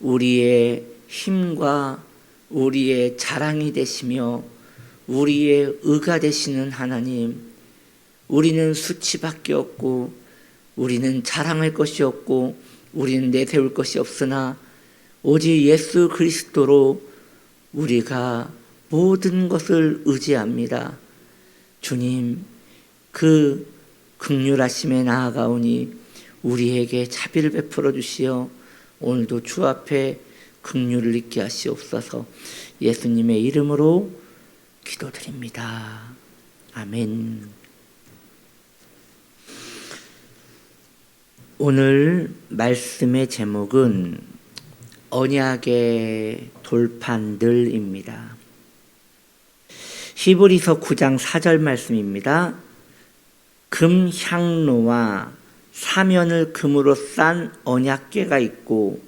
우리의 힘과 우리의 자랑이 되시며 우리의 의가 되시는 하나님, 우리는 수치밖에 없고 우리는 자랑할 것이 없고 우리는 내세울 것이 없으나 오직 예수 그리스도로 우리가 모든 것을 의지합니다. 주님, 그 극률하심에 나아가오니 우리에게 자비를 베풀어 주시어 오늘도 주 앞에 극률을 있게 하시옵소서 예수님의 이름으로 기도드립니다. 아멘. 오늘 말씀의 제목은 언약의 돌판들입니다. 히브리서 9장 4절 말씀입니다. 금향로와 사면을 금으로 싼 언약궤가 있고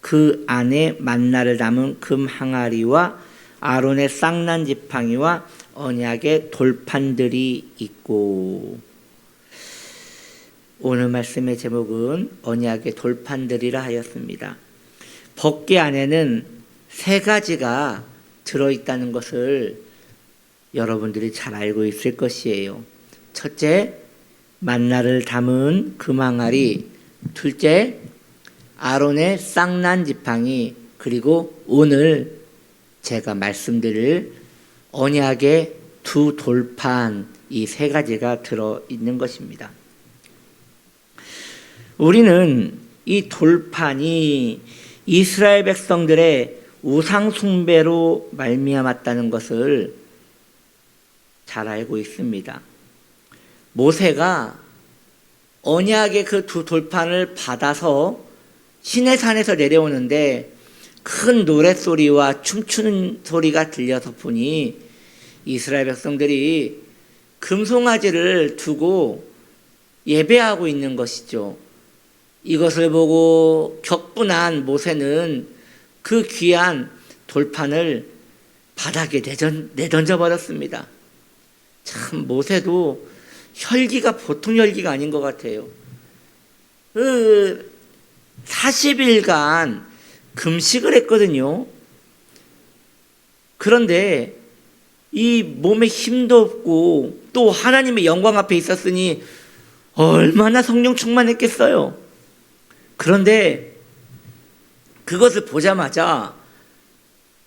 그 안에 만나를 담은 금 항아리와 아론의 쌍난 지팡이와 언약의 돌판들이 있고 오늘 말씀의 제목은 언약의 돌판들이라 하였습니다. 법궤 안에는 세 가지가 들어 있다는 것을 여러분들이 잘 알고 있을 것이에요. 첫째, 만나를 담은 금항아리, 둘째, 아론의 쌍난 지팡이, 그리고 오늘 제가 말씀드릴 언약의 두 돌판, 이 세 가지가 들어 있는 것입니다. 우리는 이 돌판이 이스라엘 백성들의 우상 숭배로 말미암았다는 것을 잘 알고 있습니다. 모세가 언약의 그 두 돌판을 받아서 시내산에서 내려오는데 큰 노랫소리와 춤추는 소리가 들려서 보니 이스라엘 백성들이 금송아지를 두고 예배하고 있는 것이죠. 이것을 보고 격분한 모세는 그 귀한 돌판을 바닥에 내던져 버렸습니다. 참 모세도 혈기가 보통 혈기가 아닌 것 같아요. 그 40일간 금식을 했거든요. 그런데 이 몸에 힘도 없고 또 하나님의 영광 앞에 있었으니 얼마나 성령 충만했겠어요. 그런데 그것을 보자마자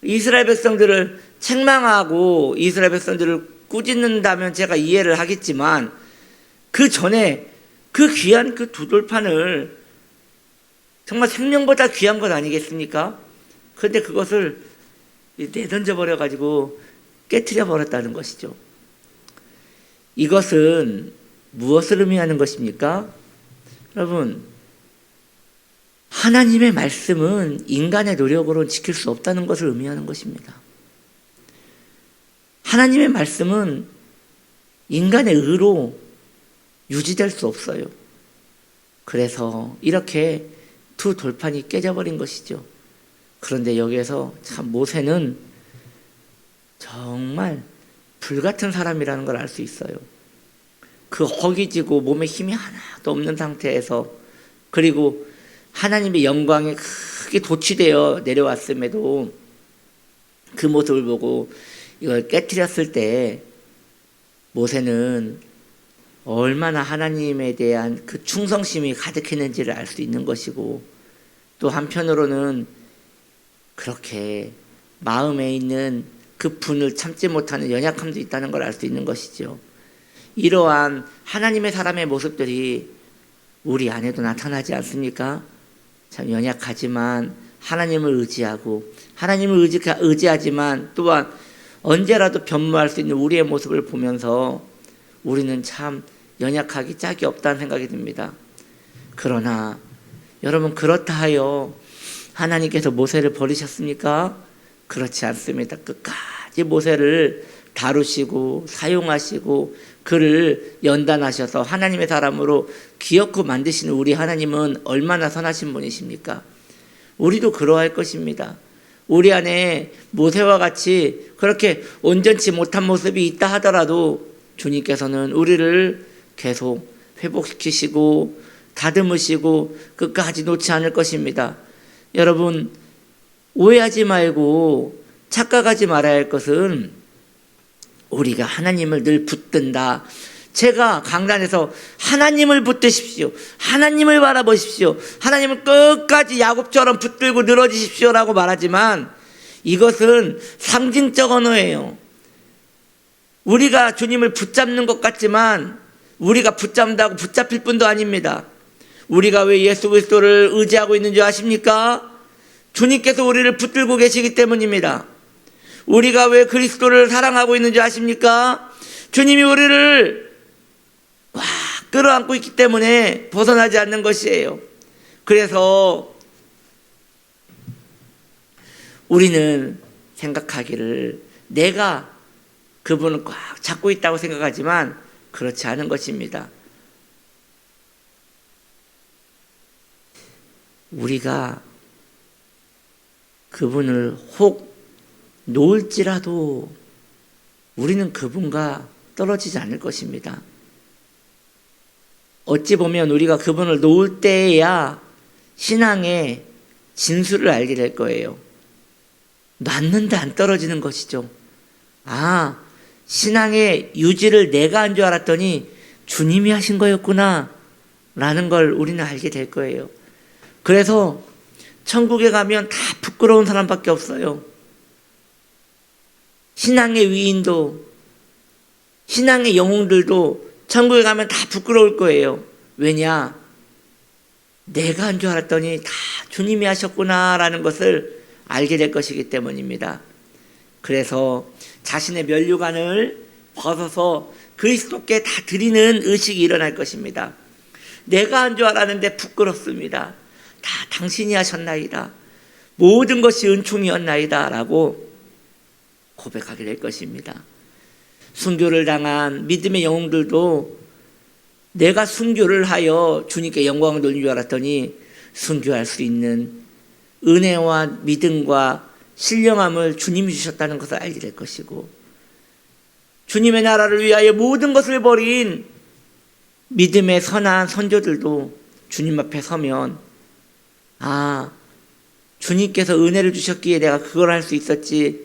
이스라엘 백성들을 책망하고 이스라엘 백성들을 꾸짖는다면 제가 이해를 하겠지만 그 전에 그 귀한 그 두 돌판을 정말 생명보다 귀한 것 아니겠습니까? 그런데 그것을 내던져 버려 가지고 깨뜨려 버렸다는 것이죠. 이것은 무엇을 의미하는 것입니까? 여러분, 하나님의 말씀은 인간의 노력으로 지킬 수 없다는 것을 의미하는 것입니다. 하나님의 말씀은 인간의 의로 유지될 수 없어요. 그래서 이렇게 두 돌판이 깨져버린 것이죠. 그런데 여기에서 참 모세는 정말 불같은 사람이라는 걸 알 수 있어요. 그 허기지고 몸에 힘이 하나도 없는 상태에서 그리고 하나님의 영광에 크게 도취되어 내려왔음에도 그 모습을 보고 이걸 깨뜨렸을 때 모세는 얼마나 하나님에 대한 그 충성심이 가득했는지를 알 수 있는 것이고 또 한편으로는 그렇게 마음에 있는 그 분을 참지 못하는 연약함도 있다는 걸 알 수 있는 것이죠. 이러한 하나님의 사람의 모습들이 우리 안에도 나타나지 않습니까? 참 연약하지만 하나님을 의지하고 하나님을 의지, 의지하지만 또한 언제라도 변모할 수 있는 우리의 모습을 보면서 우리는 참 연약하기 짝이 없다는 생각이 듭니다. 그러나 여러분 그렇다 하여 하나님께서 모세를 버리셨습니까? 그렇지 않습니다. 끝까지 모세를 다루시고 사용하시고 그를 연단하셔서 하나님의 사람으로 기억고 만드시는 우리 하나님은 얼마나 선하신 분이십니까? 우리도 그러할 것입니다. 우리 안에 모세와 같이 그렇게 온전치 못한 모습이 있다 하더라도 주님께서는 우리를 계속 회복시키시고 다듬으시고 끝까지 놓지 않을 것입니다. 여러분 오해하지 말고 착각하지 말아야 할 것은 우리가 하나님을 늘 붙든다. 제가 강단에서 하나님을 붙드십시오. 하나님을 바라보십시오. 하나님을 끝까지 야곱처럼 붙들고 늘어지십시오라고 말하지만 이것은 상징적 언어예요. 우리가 주님을 붙잡는 것 같지만 우리가 붙잡는다고 붙잡힐 뿐도 아닙니다. 우리가 왜 예수 그리스도를 의지하고 있는 줄 아십니까? 주님께서 우리를 붙들고 계시기 때문입니다. 우리가 왜 그리스도를 사랑하고 있는 줄 아십니까? 주님이 우리를 꽉 끌어안고 있기 때문에 벗어나지 않는 것이에요. 그래서 우리는 생각하기를 내가 그분을 꽉 잡고 있다고 생각하지만 그렇지 않은 것입니다. 우리가 그분을 혹 놓을지라도 우리는 그분과 떨어지지 않을 것입니다. 어찌 보면 우리가 그분을 놓을 때에야 신앙의 진수를 알게 될 거예요. 놨는데 안 떨어지는 것이죠. 아, 신앙의 유지를 내가 한 줄 알았더니 주님이 하신 거였구나. 라는 걸 우리는 알게 될 거예요. 그래서 천국에 가면 다 부끄러운 사람밖에 없어요. 신앙의 위인도, 신앙의 영웅들도 천국에 가면 다 부끄러울 거예요. 왜냐? 내가 한 줄 알았더니 다 주님이 하셨구나라는 것을 알게 될 것이기 때문입니다. 그래서 자신의 면류관을 벗어서 그리스도께 다 드리는 의식이 일어날 것입니다. 내가 한 줄 알았는데 부끄럽습니다. 다 당신이 하셨나이다. 모든 것이 은총이었나이다. 라고 고백하게 될 것입니다. 순교를 당한 믿음의 영웅들도 내가 순교를 하여 주님께 영광을 돌린 줄 알았더니 순교할 수 있는 은혜와 믿음과 신령함을 주님이 주셨다는 것을 알게 될 것이고 주님의 나라를 위하여 모든 것을 버린 믿음의 선한 선조들도 주님 앞에 서면 아 주님께서 은혜를 주셨기에 내가 그걸 할 수 있었지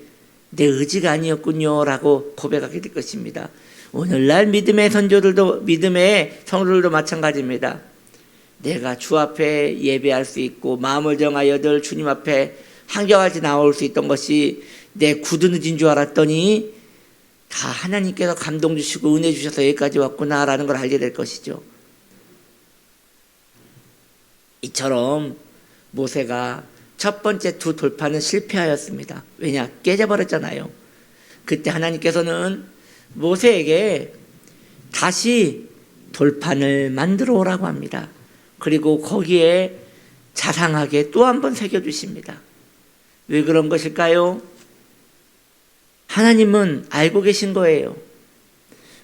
내 의지가 아니었군요라고 고백하게 될 것입니다. 오늘날 믿음의 선조들도 믿음의 성도들도 마찬가지입니다. 내가 주 앞에 예배할 수 있고 마음을 정하여 늘 주님 앞에 한결같이 나올 수 있던 것이 내 굳은진 줄 알았더니 다 하나님께서 감동 주시고 은혜 주셔서 여기까지 왔구나라는 걸 알게 될 것이죠. 이처럼 모세가 첫 번째 두 돌파는 실패하였습니다. 왜냐? 깨져버렸잖아요. 그때 하나님께서는 모세에게 다시 돌판을 만들어 오라고 합니다. 그리고 거기에 자상하게 또 한 번 새겨주십니다. 왜 그런 것일까요? 하나님은 알고 계신 거예요.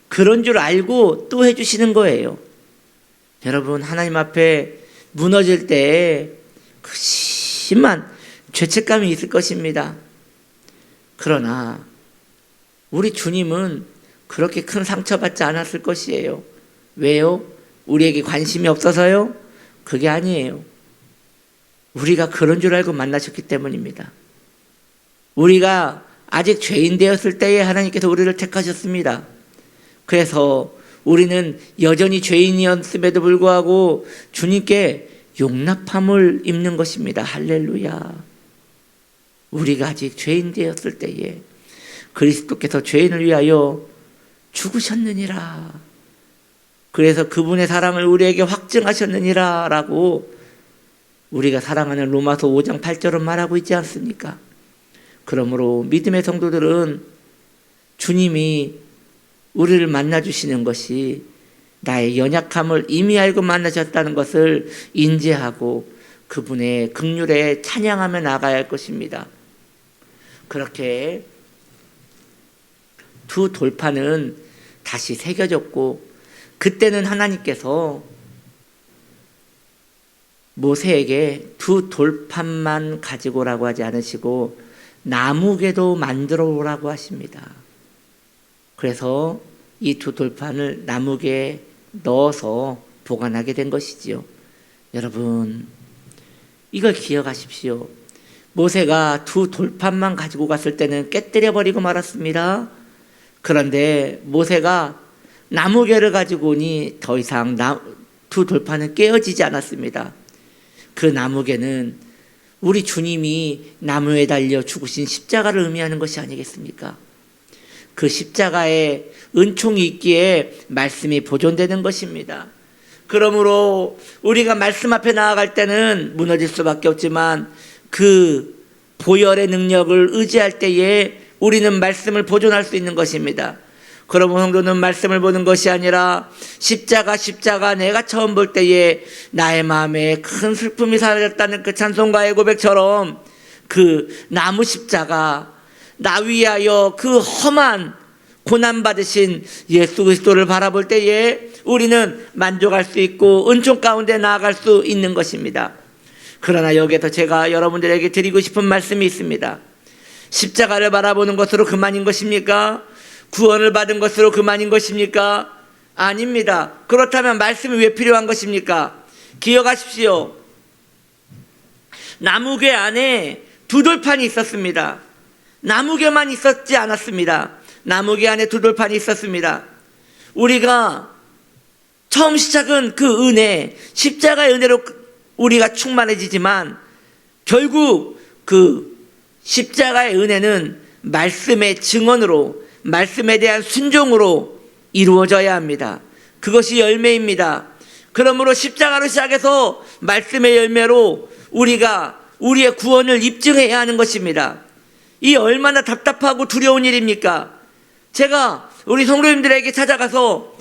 그런 줄 알고 또 해주시는 거예요. 여러분, 하나님 앞에 무너질 때 그 심한 죄책감이 있을 것입니다. 그러나 우리 주님은 그렇게 큰 상처받지 않았을 것이에요. 왜요? 우리에게 관심이 없어서요? 그게 아니에요. 우리가 그런 줄 알고 만나셨기 때문입니다. 우리가 아직 죄인 되었을 때에 하나님께서 우리를 택하셨습니다. 그래서 우리는 여전히 죄인이었음에도 불구하고 주님께 용납함을 입는 것입니다. 할렐루야. 우리가 아직 죄인 되었을 때에 그리스도께서 죄인을 위하여 죽으셨느니라. 그래서 그분의 사랑을 우리에게 확증하셨느니라 라고 우리가 사랑하는 로마서 5장 8절은 말하고 있지 않습니까? 그러므로 믿음의 성도들은 주님이 우리를 만나주시는 것이 나의 연약함을 이미 알고 만나셨다는 것을 인지하고 그분의 극률에 찬양하며 나가야 할 것입니다. 그렇게 두 돌파는 다시 새겨졌고 그때는 하나님께서 모세에게 두 돌판만 가지고 오라고 하지 않으시고 나무개도 만들어 오라고 하십니다. 그래서 이 두 돌판을 나무개에 넣어서 보관하게 된 것이지요. 여러분, 이걸 기억하십시오. 모세가 두 돌판만 가지고 갔을 때는 깨뜨려 버리고 말았습니다. 그런데 모세가 나무개를 가지고 오니 더 이상 나, 두 돌판은 깨어지지 않았습니다. 그 나무개는 우리 주님이 나무에 달려 죽으신 십자가를 의미하는 것이 아니겠습니까? 그 십자가에 은총이 있기에 말씀이 보존되는 것입니다. 그러므로 우리가 말씀 앞에 나아갈 때는 무너질 수밖에 없지만 그 보혈의 능력을 의지할 때에 우리는 말씀을 보존할 수 있는 것입니다. 그러면 성도는 말씀을 보는 것이 아니라 십자가 십자가 내가 처음 볼 때에 나의 마음에 큰 슬픔이 사라졌다는 그 찬송가의 고백처럼 그 나무 십자가 나 위하여 그 험한 고난 받으신 예수 그리스도를 바라볼 때에 우리는 만족할 수 있고 은총 가운데 나아갈 수 있는 것입니다. 그러나 여기에서 제가 여러분들에게 드리고 싶은 말씀이 있습니다. 십자가를 바라보는 것으로 그만인 것입니까? 구원을 받은 것으로 그만인 것입니까? 아닙니다. 그렇다면 말씀이 왜 필요한 것입니까? 기억하십시오. 나무개 안에 두 돌판이 있었습니다. 나무개만 있었지 않았습니다. 나무개 안에 두 돌판이 있었습니다. 우리가 처음 시작은 그 은혜, 십자가의 은혜로 우리가 충만해지지만 결국 그 십자가의 은혜는 말씀의 증언으로 말씀에 대한 순종으로 이루어져야 합니다. 그것이 열매입니다. 그러므로 십자가로 시작해서 말씀의 열매로 우리가 우리의 구원을 입증해야 하는 것입니다. 이 얼마나 답답하고 두려운 일입니까? 제가 우리 성도님들에게 찾아가서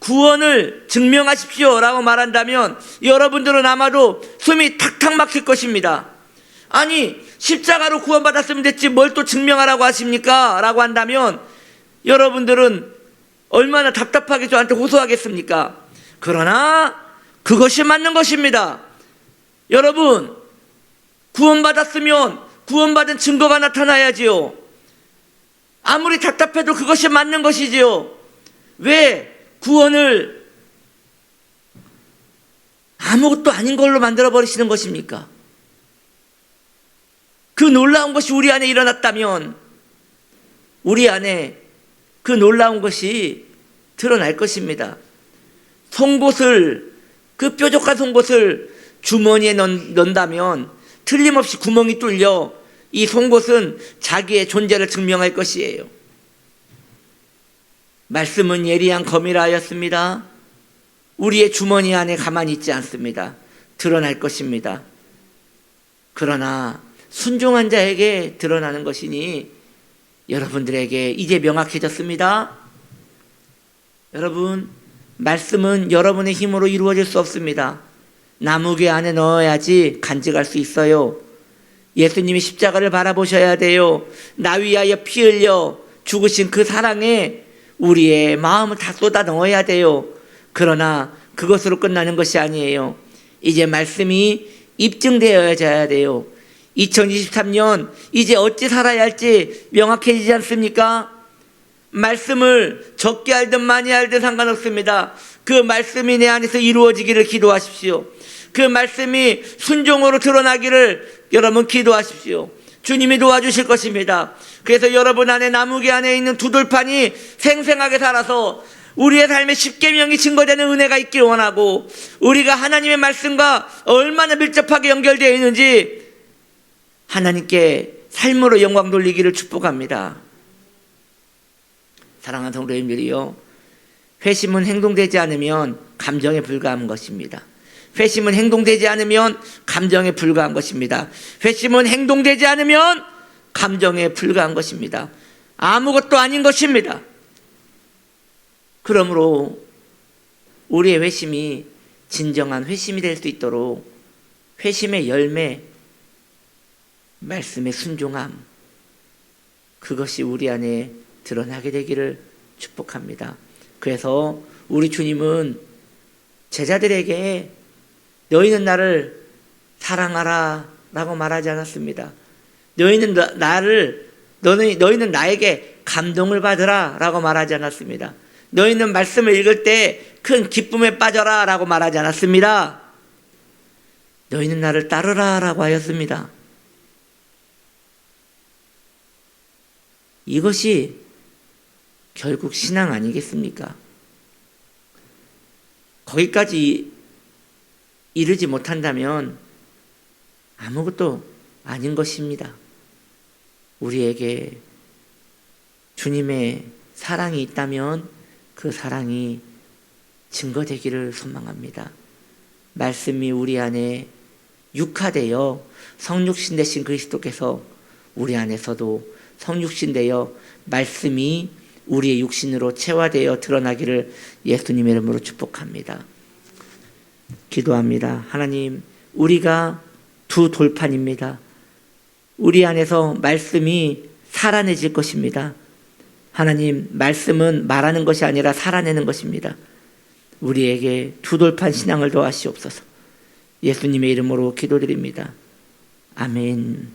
구원을 증명하십시오 라고 말한다면 여러분들은 아마도 숨이 탁탁 막힐 것입니다. 아니, 십자가로 구원받았으면 됐지 뭘 또 증명하라고 하십니까? 라고 한다면 여러분들은 얼마나 답답하게 저한테 호소하겠습니까? 그러나 그것이 맞는 것입니다. 여러분, 구원받았으면 구원받은 증거가 나타나야지요. 아무리 답답해도 그것이 맞는 것이지요. 왜 구원을 아무것도 아닌 걸로 만들어 버리시는 것입니까? 그 놀라운 것이 우리 안에 일어났다면 우리 안에 그 놀라운 것이 드러날 것입니다. 송곳을 그 뾰족한 송곳을 주머니에 넣, 넣는다면 틀림없이 구멍이 뚫려 이 송곳은 자기의 존재를 증명할 것이에요. 말씀은 예리한 검이라 하였습니다. 우리의 주머니 안에 가만히 있지 않습니다. 드러날 것입니다. 그러나 순종한 자에게 드러나는 것이니 여러분들에게 이제 명확해졌습니다. 여러분, 말씀은 여러분의 힘으로 이루어질 수 없습니다. 나무개 안에 넣어야지 간직할 수 있어요. 예수님이 십자가를 바라보셔야 돼요. 나 위하여 피 흘려 죽으신 그 사랑에 우리의 마음을 다 쏟아 넣어야 돼요. 그러나 그것으로 끝나는 것이 아니에요. 이제 말씀이 입증되어야 돼요. 2023년 이제 어찌 살아야 할지 명확해지지 않습니까? 말씀을 적게 알든 많이 알든 상관없습니다. 그 말씀이 내 안에서 이루어지기를 기도하십시오. 그 말씀이 순종으로 드러나기를 여러분 기도하십시오. 주님이 도와주실 것입니다. 그래서 여러분 안에 나무개 안에 있는 두돌판이 생생하게 살아서 우리의 삶에 십계명이 증거되는 은혜가 있길 원하고 우리가 하나님의 말씀과 얼마나 밀접하게 연결되어 있는지 하나님께 삶으로 영광 돌리기를 축복합니다. 사랑하는 성도님들이요. 회심은 행동되지 않으면 감정에 불과한 것입니다. 회심은 행동되지 않으면 감정에 불과한 것입니다. 회심은 행동되지 않으면 감정에 불과한 것입니다. 아무것도 아닌 것입니다. 그러므로 우리의 회심이 진정한 회심이 될 수 있도록 회심의 열매, 말씀의 순종함, 그것이 우리 안에 드러나게 되기를 축복합니다. 그래서 우리 주님은 제자들에게 너희는 나를 사랑하라 라고 말하지 않았습니다. 너희는 나를 너희, 너희는 나에게 감동을 받으라 라고 말하지 않았습니다. 너희는 말씀을 읽을 때 큰 기쁨에 빠져라 라고 말하지 않았습니다. 너희는 나를 따르라 라고 하였습니다. 이것이 결국 신앙 아니겠습니까? 거기까지 이르지 못한다면 아무것도 아닌 것입니다. 우리에게 주님의 사랑이 있다면 그 사랑이 증거되기를 소망합니다. 말씀이 우리 안에 육화되어 성육신 되신 그리스도께서 우리 안에서도 성육신 되어 말씀이 우리의 육신으로 체화되어 드러나기를 예수님의 이름으로 축복합니다. 기도합니다. 하나님, 우리가 두 돌판입니다. 우리 안에서 말씀이 살아내질 것입니다. 하나님, 말씀은 말하는 것이 아니라 살아내는 것입니다. 우리에게 두 돌판 신앙을 도하시옵소서. 예수님의 이름으로 기도드립니다. 아멘.